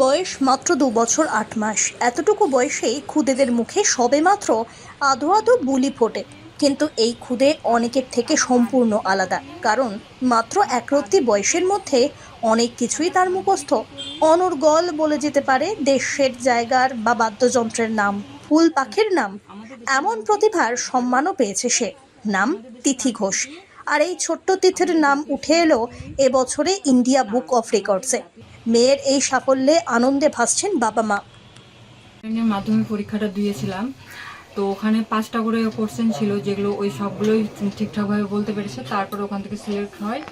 বয়স মাত্র দু বছর আট মাস। এতটুকু বয়সেই খুদেদের মুখে সবেমাত্র আধো আধো বুলি ফোটে। কিন্তু এই খুদে অনেকের থেকে সম্পূর্ণ আলাদা। কারণ মাত্র একরত্তি বয়সের মধ্যে অনেক কিছুই তার মুখস্থ। অনর্গল বলে যেতে পারে, দেশের জায়গার বা বাদ্যযন্ত্রের নাম, ফুল পাখির নাম। এমন প্রতিভার সম্মানও পেয়েছে সে। নাম তিথি ঘোষ। আর এই ছোট্ট তিথির নাম উঠে এলো এবছরে ইন্ডিয়া বুক অফ রেকর্ডসে। মেয়ের এই সাফল্যে আনন্দে ভাসছেন বাবা মা। মাধ্যমিক পরীক্ষাটা দিয়েছিলাম। তো ওখানে পাঁচটা করে কোশ্চেন ছিল যেগুলো ওই সবগুলোই ঠিকঠাকভাবে বলতে পেরেছে। তারপরে ওখান থেকে সিলেক্ট হয়।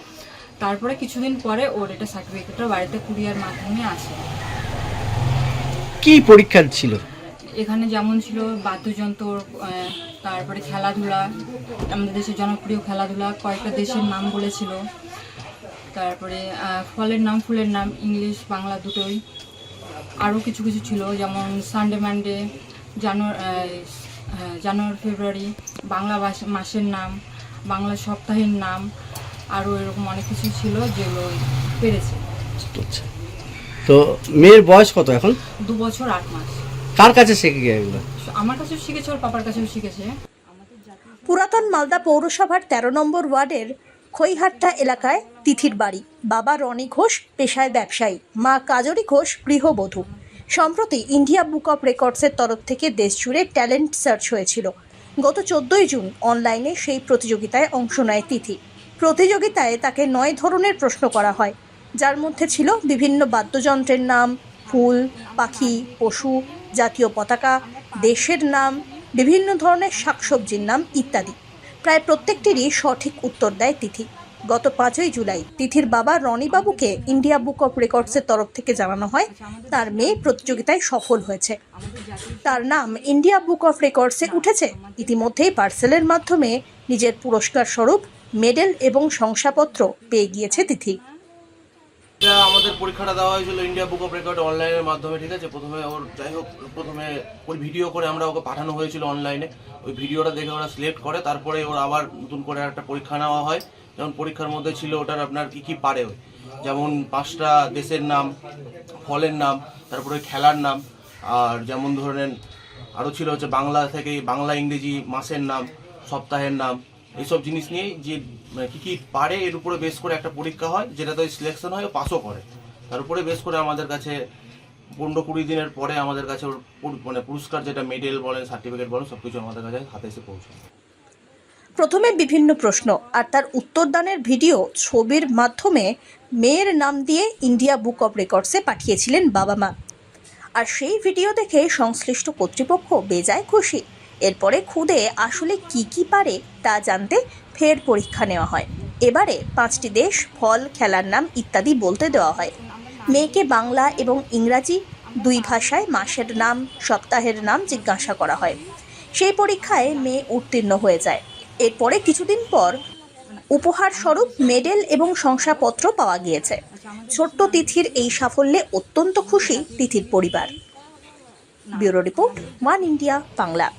তারপরে কিছুদিন পরে ওর এটা সার্টিফিকেটটা বাড়িতে কুরিয়ার মাধ্যমে আসে। কি পরীক্ষা ছিল? এখানে যেমন ছিল বাদ্যযন্ত্র তারপরে খেলাধুলা আমাদের দেশের জনপ্রিয় খেলাধুলা কয়েকটা দেশের নাম বলেছিল। তারপরে ফলের নাম ফুলের নাম ইংলিশ বাংলা দুটোই। আরও কিছু কিছু ছিল যেমন Sunday Monday January January February Bangla ভাষা- মাসের নাম বাংলা সপ্তাহের নাম আরও এরকম অনেক কিছু ছিল যেগুলো পেরেছে। আচ্ছা। তো মেয়ের বয়স কত এখন? দু বছর আট মাস। কার কাছে শিখে গিয়ে এগুলো? আমার কাছেও শিখেছে ওর পাপার কাছেও শিখেছে। পুরাতন মালদা পৌরসভার তেরো নম্বর ওয়ার্ডের খৈহাট্টা এলাকায় তিথির বাড়ি। বাবা রনি ঘোষ পেশায় ব্যবসায়ী, মা কাজরি ঘোষ গৃহবধূ। সম্প্রতি ইন্ডিয়া বুক অফ রেকর্ডসের তরফ থেকে দেশজুড়ে ট্যালেন্ট সার্চ হয়েছিল। গত চোদ্দই জুন অনলাইনে সেই প্রতিযোগিতায় অংশ নেয় তিথি। প্রতিযোগিতায় তাকে নয় ধরনের প্রশ্ন করা হয়, যার মধ্যে ছিল বিভিন্ন বাদ্যযন্ত্রের নাম, ফুল, পাখি, পশু, জাতীয় পতাকা, দেশের নাম, বিভিন্ন ধরনের শাকসবজির নাম ইত্যাদি। প্রায় প্রত্যেকটিরই সঠিক উত্তর দেয় তিথি। গত পাঁচই জুলাই তিথির বাবা রনি বাবুকে ইন্ডিয়া বুক অফ রেকর্ডসের তরফ থেকে জানানো হয়, তার মেয়ে প্রতিযোগিতায় সফল হয়েছে। তার নাম ইন্ডিয়া বুক অফ রেকর্ডসে উঠেছে। ইতিমধ্যেই পার্সেলের মাধ্যমে নিজের পুরস্কার স্বরূপ, মেডেল এবং শংসাপত্র পেয়ে গিয়েছে তিথি। আমাদের পরীক্ষাটা দেওয়া হয়েছিল ইন্ডিয়া বুক অফ রেকর্ড অনলাইনের মাধ্যমে, ঠিক আছে? প্রথমে ওর যাই হোক, প্রথমে ওই ভিডিও করে আমরা ওকে পাঠানো হয়েছিল অনলাইনে ওই ভিডিওটা দেখে ওরা সিলেক্ট করে, তারপরে ওর আবার নতুন করে একটা পরীক্ষা নেওয়া হয়। যেমন পরীক্ষার মধ্যে ছিল ওটার আপনার কি কি পারে। যেমন পাঁচটা দেশের নাম, ফলের নাম, তারপরে খেলার নাম, আর যেমন ধরেন আরও ছিল হচ্ছে বাংলা থেকে বাংলা, ইংরেজি মাসের নাম, সপ্তাহের নাম এইসব জিনিস নিয়ে যে মানে কি কি পারে এর উপরে বেস করে একটা পরীক্ষা হয়, যেটা যেটাতে সিলেকশন হয় পাসও করে। তার উপরে বেস করে আমাদের কাছে পনেরো কুড়ি দিনের পরে আমাদের কাছে ওর মানে পুরস্কার যেটা মেডেল বলেন সার্টিফিকেট বলেন সব কিছু আমাদের কাছে হাতে এসে পৌঁছায়। প্রথমে বিভিন্ন প্রশ্ন, আর তার উত্তরদানের ভিডিও ছবির মাধ্যমে মেয়ের নাম দিয়ে ইন্ডিয়া বুক অফ রেকর্ডসে পাঠিয়েছিলেন বাবা মা। আর সেই ভিডিও দেখে সংশ্লিষ্ট কর্তৃপক্ষ বেজায় খুশি। এরপরে খুদে আসলে কি কি পারে তা জানতে ফের পরীক্ষা নেওয়া হয়। এবারে পাঁচটি দেশ ফল, খেলার নাম ইত্যাদি বলতে দেওয়া হয়। মেয়েকে বাংলা এবং ইংরাজি দুই ভাষায় মাসের নাম, সপ্তাহের নাম জিজ্ঞাসা করা হয়। সেই পরীক্ষায় মেয়ে উত্তীর্ণ হয়ে যায়। এরপরে কিছুদিন পর উপহার স্বরূপ মেডেল এবং শংসাপত্র পাওয়া গিয়েছে। ছোট্ট তিথির এই সাফল্যে অত্যন্ত খুশি তিথির পরিবার। Bureau report, one India, Bangla.